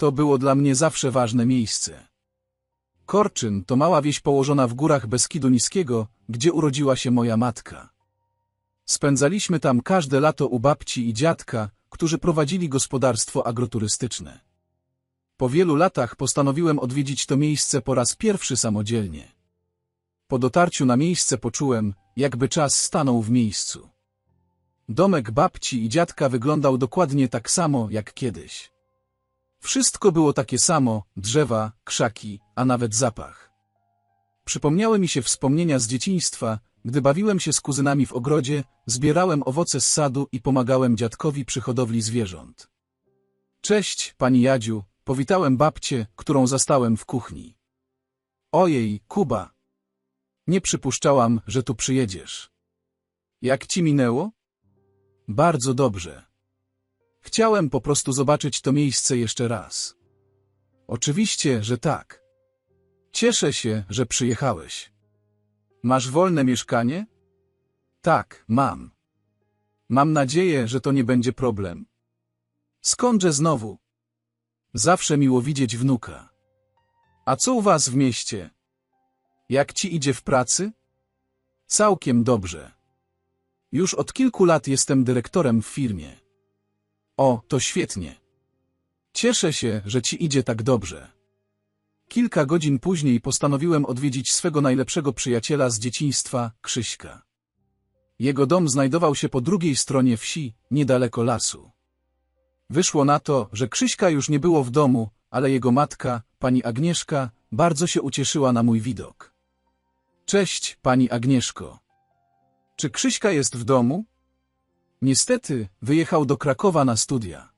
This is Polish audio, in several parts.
To było dla mnie zawsze ważne miejsce. Korczyn to mała wieś położona w górach Beskidu Niskiego, gdzie urodziła się moja matka. Spędzaliśmy tam każde lato u babci i dziadka, którzy prowadzili gospodarstwo agroturystyczne. Po wielu latach postanowiłem odwiedzić to miejsce po raz pierwszy samodzielnie. Po dotarciu na miejsce poczułem, jakby czas stanął w miejscu. Domek babci i dziadka wyglądał dokładnie tak samo jak kiedyś. Wszystko było takie samo, drzewa, krzaki, a nawet zapach. Przypomniały mi się wspomnienia z dzieciństwa, gdy bawiłem się z kuzynami w ogrodzie, zbierałem owoce z sadu i pomagałem dziadkowi przy hodowli zwierząt. Cześć, pani Jadziu, powitałem babcię, którą zastałem w kuchni. Ojej, Kuba. Nie przypuszczałam, że tu przyjedziesz. Jak ci minęło? Bardzo dobrze. Chciałem po prostu zobaczyć to miejsce jeszcze raz. Oczywiście, że tak. Cieszę się, że przyjechałeś. Masz wolne mieszkanie? Tak, mam. Mam nadzieję, że to nie będzie problem. Skądże znowu? Zawsze miło widzieć wnuka. A co u was w mieście? Jak ci idzie w pracy? Całkiem dobrze. Już od kilku lat jestem dyrektorem w firmie. O, to świetnie. Cieszę się, że ci idzie tak dobrze. Kilka godzin później postanowiłem odwiedzić swego najlepszego przyjaciela z dzieciństwa, Krzyśka. Jego dom znajdował się po drugiej stronie wsi, niedaleko lasu. Wyszło na to, że Krzyśka już nie było w domu, ale jego matka, pani Agnieszka, bardzo się ucieszyła na mój widok. Cześć, pani Agnieszko. Czy Krzyśka jest w domu? Niestety, wyjechał do Krakowa na studia.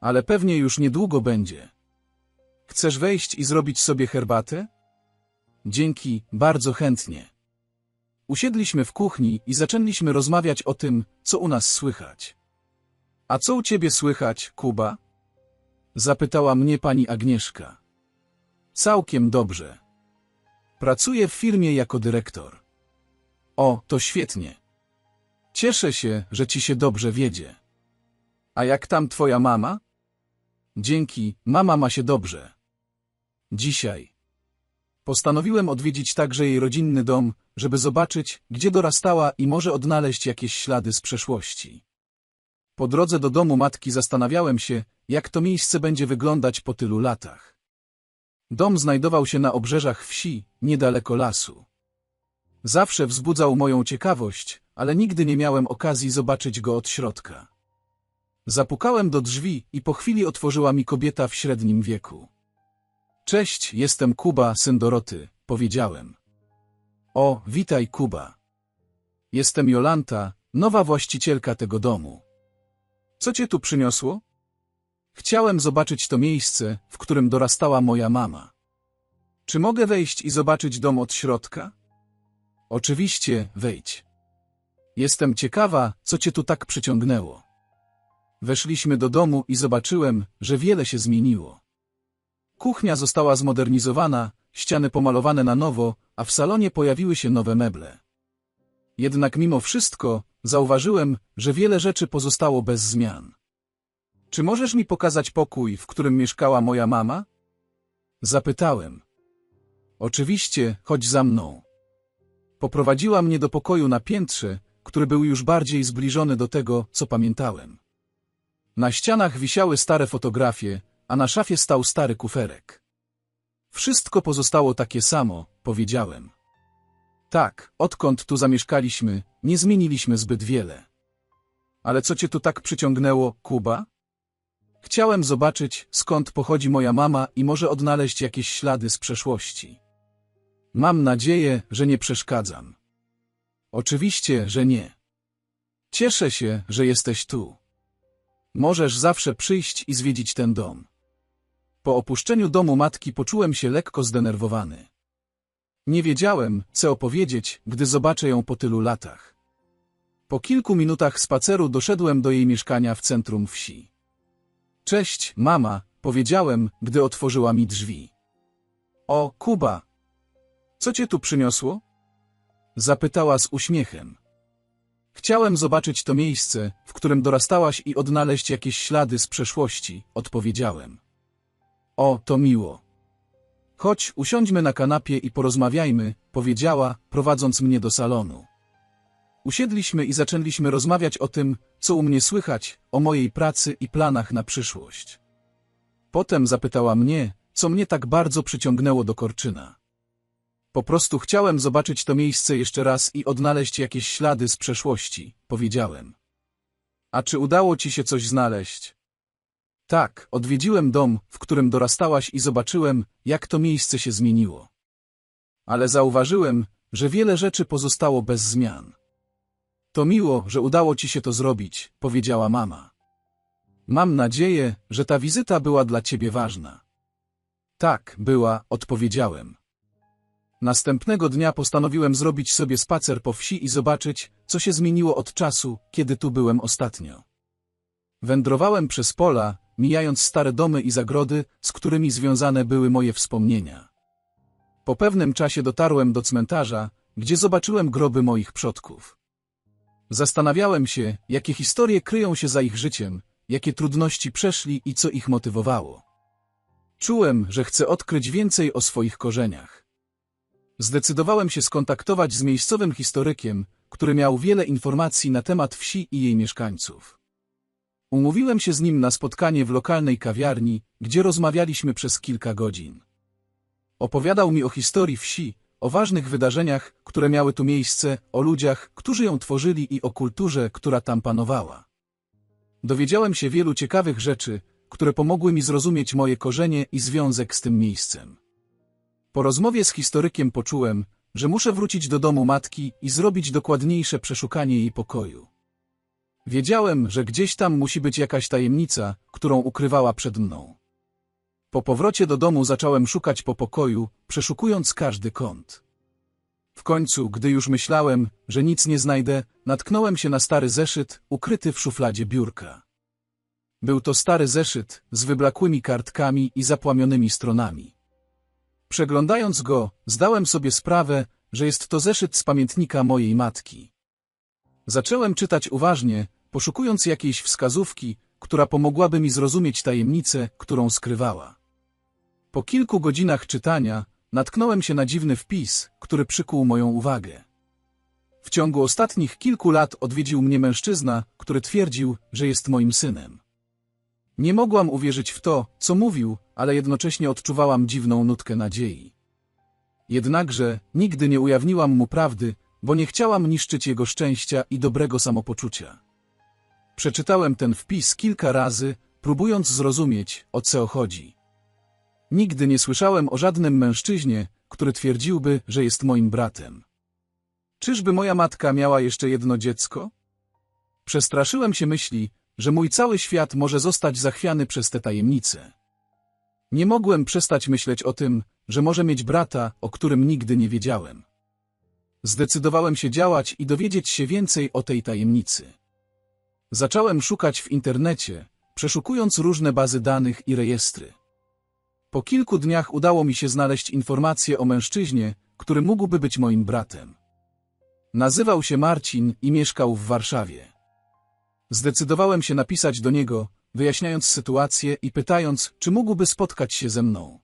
Ale pewnie już niedługo będzie. Chcesz wejść i zrobić sobie herbatę? Dzięki, bardzo chętnie. Usiedliśmy w kuchni i zaczęliśmy rozmawiać o tym, co u nas słychać. A co u ciebie słychać, Kuba? Zapytała mnie pani Agnieszka. Całkiem dobrze. Pracuję w firmie jako dyrektor. O, to świetnie. Cieszę się, że ci się dobrze wiedzie. A jak tam twoja mama? Dzięki, mama ma się dobrze. Dzisiaj. Postanowiłem odwiedzić także jej rodzinny dom, żeby zobaczyć, gdzie dorastała i może odnaleźć jakieś ślady z przeszłości. Po drodze do domu matki zastanawiałem się, jak to miejsce będzie wyglądać po tylu latach. Dom znajdował się na obrzeżach wsi, niedaleko lasu. Zawsze wzbudzał moją ciekawość, ale nigdy nie miałem okazji zobaczyć go od środka. Zapukałem do drzwi i po chwili otworzyła mi kobieta w średnim wieku. Cześć, jestem Kuba, syn Doroty, powiedziałem. O, witaj Kuba. Jestem Jolanta, nowa właścicielka tego domu. Co cię tu przyniosło? Chciałem zobaczyć to miejsce, w którym dorastała moja mama. Czy mogę wejść i zobaczyć dom od środka? Oczywiście, wejdź. Jestem ciekawa, co cię tu tak przyciągnęło. Weszliśmy do domu i zobaczyłem, że wiele się zmieniło. Kuchnia została zmodernizowana, ściany pomalowane na nowo, a w salonie pojawiły się nowe meble. Jednak mimo wszystko zauważyłem, że wiele rzeczy pozostało bez zmian. Czy możesz mi pokazać pokój, w którym mieszkała moja mama? Zapytałem. Oczywiście, chodź za mną. Poprowadziła mnie do pokoju na piętrze, który był już bardziej zbliżony do tego, co pamiętałem. Na ścianach wisiały stare fotografie, a na szafie stał stary kuferek. Wszystko pozostało takie samo, powiedziałem. Tak, odkąd tu zamieszkaliśmy, nie zmieniliśmy zbyt wiele. Ale co cię tu tak przyciągnęło, Kuba? Chciałem zobaczyć, skąd pochodzi moja mama i może odnaleźć jakieś ślady z przeszłości. Mam nadzieję, że nie przeszkadzam. Oczywiście, że nie. Cieszę się, że jesteś tu. Możesz zawsze przyjść i zwiedzić ten dom. Po opuszczeniu domu matki poczułem się lekko zdenerwowany. Nie wiedziałem, co opowiedzieć, gdy zobaczę ją po tylu latach. Po kilku minutach spaceru doszedłem do jej mieszkania w centrum wsi. Cześć, mama, powiedziałem, gdy otworzyła mi drzwi. O, Kuba! Co cię tu przyniosło? Zapytała z uśmiechem. Chciałem zobaczyć to miejsce, w którym dorastałaś i odnaleźć jakieś ślady z przeszłości, odpowiedziałem. O, to miło. Chodź, usiądźmy na kanapie i porozmawiajmy, powiedziała, prowadząc mnie do salonu. Usiedliśmy i zaczęliśmy rozmawiać o tym, co u mnie słychać, o mojej pracy i planach na przyszłość. Potem zapytała mnie, co mnie tak bardzo przyciągnęło do Korczyna. Po prostu chciałem zobaczyć to miejsce jeszcze raz i odnaleźć jakieś ślady z przeszłości, powiedziałem. A czy udało ci się coś znaleźć? Tak, odwiedziłem dom, w którym dorastałaś i zobaczyłem, jak to miejsce się zmieniło. Ale zauważyłem, że wiele rzeczy pozostało bez zmian. To miło, że udało ci się to zrobić, powiedziała mama. Mam nadzieję, że ta wizyta była dla ciebie ważna. Tak, była, odpowiedziałem. Następnego dnia postanowiłem zrobić sobie spacer po wsi i zobaczyć, co się zmieniło od czasu, kiedy tu byłem ostatnio. Wędrowałem przez pola, mijając stare domy i zagrody, z którymi związane były moje wspomnienia. Po pewnym czasie dotarłem do cmentarza, gdzie zobaczyłem groby moich przodków. Zastanawiałem się, jakie historie kryją się za ich życiem, jakie trudności przeszli i co ich motywowało. Czułem, że chcę odkryć więcej o swoich korzeniach. Zdecydowałem się skontaktować z miejscowym historykiem, który miał wiele informacji na temat wsi i jej mieszkańców. Umówiłem się z nim na spotkanie w lokalnej kawiarni, gdzie rozmawialiśmy przez kilka godzin. Opowiadał mi o historii wsi, o ważnych wydarzeniach, które miały tu miejsce, o ludziach, którzy ją tworzyli i o kulturze, która tam panowała. Dowiedziałem się wielu ciekawych rzeczy, które pomogły mi zrozumieć moje korzenie i związek z tym miejscem. Po rozmowie z historykiem poczułem, że muszę wrócić do domu matki i zrobić dokładniejsze przeszukanie jej pokoju. Wiedziałem, że gdzieś tam musi być jakaś tajemnica, którą ukrywała przed mną. Po powrocie do domu zacząłem szukać po pokoju, przeszukując każdy kąt. W końcu, gdy już myślałem, że nic nie znajdę, natknąłem się na stary zeszyt, ukryty w szufladzie biurka. Był to stary zeszyt, z wyblakłymi kartkami i zapłamionymi stronami. Przeglądając go, zdałem sobie sprawę, że jest to zeszyt z pamiętnika mojej matki. Zacząłem czytać uważnie, poszukując jakiejś wskazówki, która pomogłaby mi zrozumieć tajemnicę, którą skrywała. Po kilku godzinach czytania natknąłem się na dziwny wpis, który przykuł moją uwagę. W ciągu ostatnich kilku lat odwiedził mnie mężczyzna, który twierdził, że jest moim synem. Nie mogłam uwierzyć w to, co mówił, ale jednocześnie odczuwałam dziwną nutkę nadziei. Jednakże nigdy nie ujawniłam mu prawdy, bo nie chciałam niszczyć jego szczęścia i dobrego samopoczucia. Przeczytałem ten wpis kilka razy, próbując zrozumieć, o co chodzi. Nigdy nie słyszałem o żadnym mężczyźnie, który twierdziłby, że jest moim bratem. Czyżby moja matka miała jeszcze jedno dziecko? Przestraszyłem się myśli, że mój cały świat może zostać zachwiany przez te tajemnice. Nie mogłem przestać myśleć o tym, że może mieć brata, o którym nigdy nie wiedziałem. Zdecydowałem się działać i dowiedzieć się więcej o tej tajemnicy. Zacząłem szukać w internecie, przeszukując różne bazy danych i rejestry. Po kilku dniach udało mi się znaleźć informacje o mężczyźnie, który mógłby być moim bratem. Nazywał się Marcin i mieszkał w Warszawie. Zdecydowałem się napisać do niego, wyjaśniając sytuację i pytając, czy mógłby spotkać się ze mną.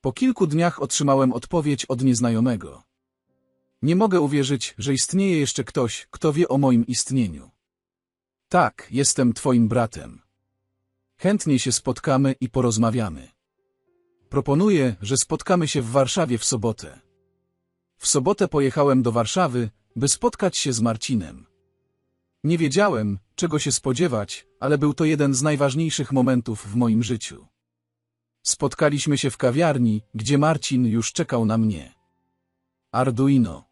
Po kilku dniach otrzymałem odpowiedź od nieznajomego. Nie mogę uwierzyć, że istnieje jeszcze ktoś, kto wie o moim istnieniu. Tak, jestem twoim bratem. Chętnie się spotkamy i porozmawiamy. Proponuję, że spotkamy się w Warszawie w sobotę. W sobotę pojechałem do Warszawy, by spotkać się z Marcinem. Nie wiedziałem, czego się spodziewać, ale był to jeden z najważniejszych momentów w moim życiu. Spotkaliśmy się w kawiarni, gdzie Marcin już czekał na mnie. Arduino.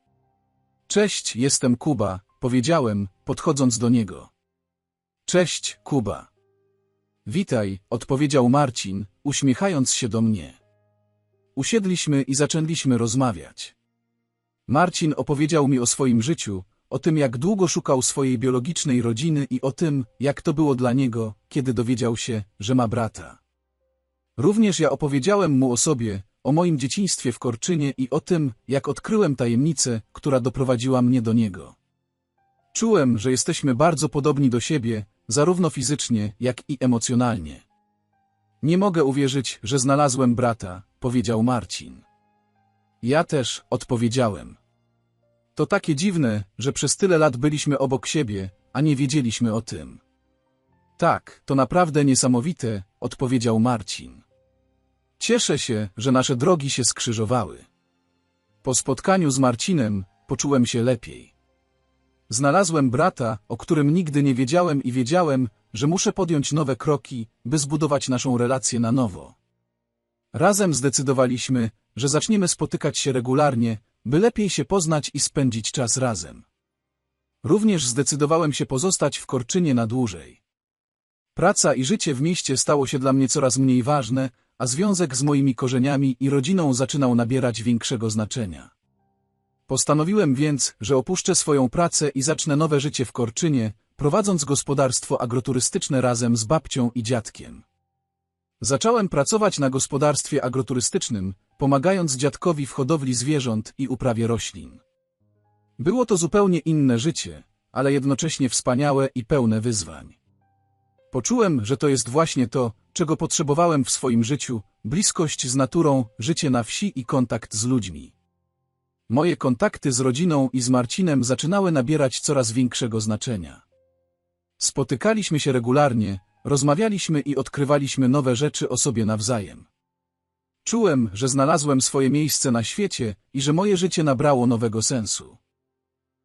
Cześć, jestem Kuba, powiedziałem, podchodząc do niego. Cześć, Kuba. Witaj, odpowiedział Marcin, uśmiechając się do mnie. Usiedliśmy i zaczęliśmy rozmawiać. Marcin opowiedział mi o swoim życiu, o tym jak długo szukał swojej biologicznej rodziny i o tym, jak to było dla niego, kiedy dowiedział się, że ma brata. Również ja opowiedziałem mu o sobie, o moim dzieciństwie w Korczynie i o tym, jak odkryłem tajemnicę, która doprowadziła mnie do niego. Czułem, że jesteśmy bardzo podobni do siebie, zarówno fizycznie, jak i emocjonalnie. Nie mogę uwierzyć, że znalazłem brata, powiedział Marcin. Ja też, odpowiedziałem. To takie dziwne, że przez tyle lat byliśmy obok siebie, a nie wiedzieliśmy o tym. Tak, to naprawdę niesamowite, odpowiedział Marcin. Cieszę się, że nasze drogi się skrzyżowały. Po spotkaniu z Marcinem poczułem się lepiej. Znalazłem brata, o którym nigdy nie wiedziałem i wiedziałem, że muszę podjąć nowe kroki, by zbudować naszą relację na nowo. Razem zdecydowaliśmy, że zaczniemy spotykać się regularnie, by lepiej się poznać i spędzić czas razem. Również zdecydowałem się pozostać w Korczynie na dłużej. Praca i życie w mieście stało się dla mnie coraz mniej ważne, a związek z moimi korzeniami i rodziną zaczynał nabierać większego znaczenia. Postanowiłem więc, że opuszczę swoją pracę i zacznę nowe życie w Korczynie, prowadząc gospodarstwo agroturystyczne razem z babcią i dziadkiem. Zacząłem pracować na gospodarstwie agroturystycznym, pomagając dziadkowi w hodowli zwierząt i uprawie roślin. Było to zupełnie inne życie, ale jednocześnie wspaniałe i pełne wyzwań. Poczułem, że to jest właśnie to, czego potrzebowałem w swoim życiu, bliskość z naturą, życie na wsi i kontakt z ludźmi. Moje kontakty z rodziną i z Marcinem zaczynały nabierać coraz większego znaczenia. Spotykaliśmy się regularnie, rozmawialiśmy i odkrywaliśmy nowe rzeczy o sobie nawzajem. Czułem, że znalazłem swoje miejsce na świecie i że moje życie nabrało nowego sensu.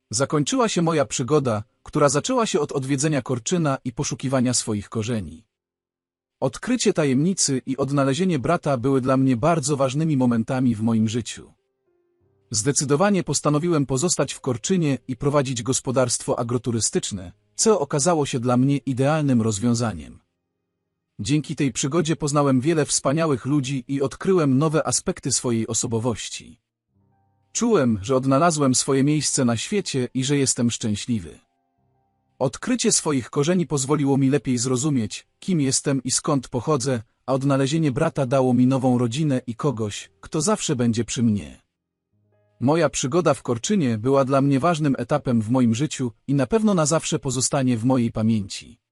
Zakończyła się moja przygoda, która zaczęła się od odwiedzenia Korczyna i poszukiwania swoich korzeni. Odkrycie tajemnicy i odnalezienie brata były dla mnie bardzo ważnymi momentami w moim życiu. Zdecydowanie postanowiłem pozostać w Korczynie i prowadzić gospodarstwo agroturystyczne, co okazało się dla mnie idealnym rozwiązaniem. Dzięki tej przygodzie poznałem wiele wspaniałych ludzi i odkryłem nowe aspekty swojej osobowości. Czułem, że odnalazłem swoje miejsce na świecie i że jestem szczęśliwy. Odkrycie swoich korzeni pozwoliło mi lepiej zrozumieć, kim jestem i skąd pochodzę, a odnalezienie brata dało mi nową rodzinę i kogoś, kto zawsze będzie przy mnie. Moja przygoda w Korczynie była dla mnie ważnym etapem w moim życiu i na pewno na zawsze pozostanie w mojej pamięci.